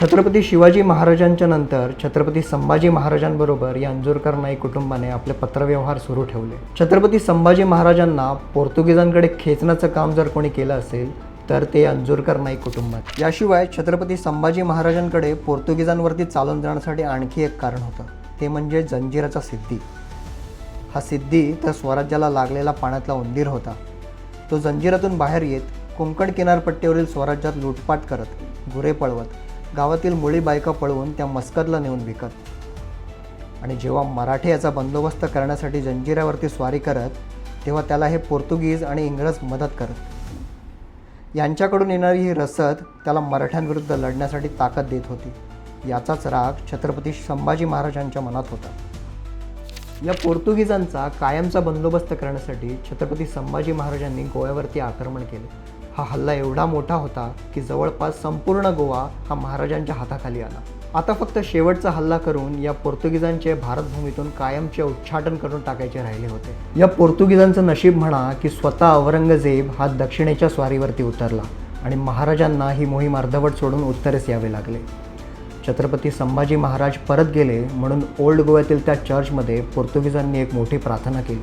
छत्रपती शिवाजी महाराजांच्या नंतर छत्रपती संभाजी महाराजांबरोबर या अंजूरकर नाईक कुटुंबाने आपले पत्रव्यवहार सुरू ठेवले. छत्रपती संभाजी महाराजांना पोर्तुगीजांकडे खेचण्याचं काम जर कोणी केलं असेल तर ते अंजूरकर नाईक कुटुंबात याशिवाय छत्रपती संभाजी महाराजांकडे पोर्तुगीजांवरती चालून जाण्यासाठी आणखी एक कारण होतं. ते म्हणजे जंजिराचा सिद्धी. हा सिद्धी तर स्वराज्याला लागलेला पाण्यातला उंदीर होता. तो जंजिरातून बाहेर येत कोंकण किनारपट्टीवरील स्वराज्यात लूटपाट करत गुरे पळवत गावातील मुळी बायका पळवून त्या मस्कतला नेऊन विकत. आणि जेव्हा मराठे याचा बंदोबस्त करण्यासाठी जंजिऱ्यावरती स्वारी करत तेव्हा त्याला हे पोर्तुगीज आणि इंग्रज मदत करत. यांच्याकडून येणारी ही रसद त्याला मराठ्यांविरुद्ध लढण्यासाठी ताकद देत होती. याचाच राग छत्रपती संभाजी महाराजांच्या मनात होता. या पोर्तुगीजांचा कायमचा बंदोबस्त करण्यासाठी छत्रपती संभाजी महाराजांनी गोव्यावरती आक्रमण केले. हा हल्ला एवढा मोठा होता की जवळपास संपूर्ण गोवा हा महाराजांच्या हाताखाली आला. आता फक्त शेवटचा हल्ला करून या पोर्तुगीजांचे भारतभूमीतून कायमचे उच्चाटन करून टाकायचे राहिले होते. या पोर्तुगीजांचं नशीब म्हणा की स्वतः औरंगजेब हा दक्षिणेच्या स्वारीवरती उतरला आणि महाराजांना ही मोहीम अर्धवट सोडून उत्तरेस यावे लागले. छत्रपती संभाजी महाराज परत गेले म्हणून ओल्ड गोव्यातील त्या चर्चमध्ये पोर्तुगीजांनी एक मोठी प्रार्थना केली.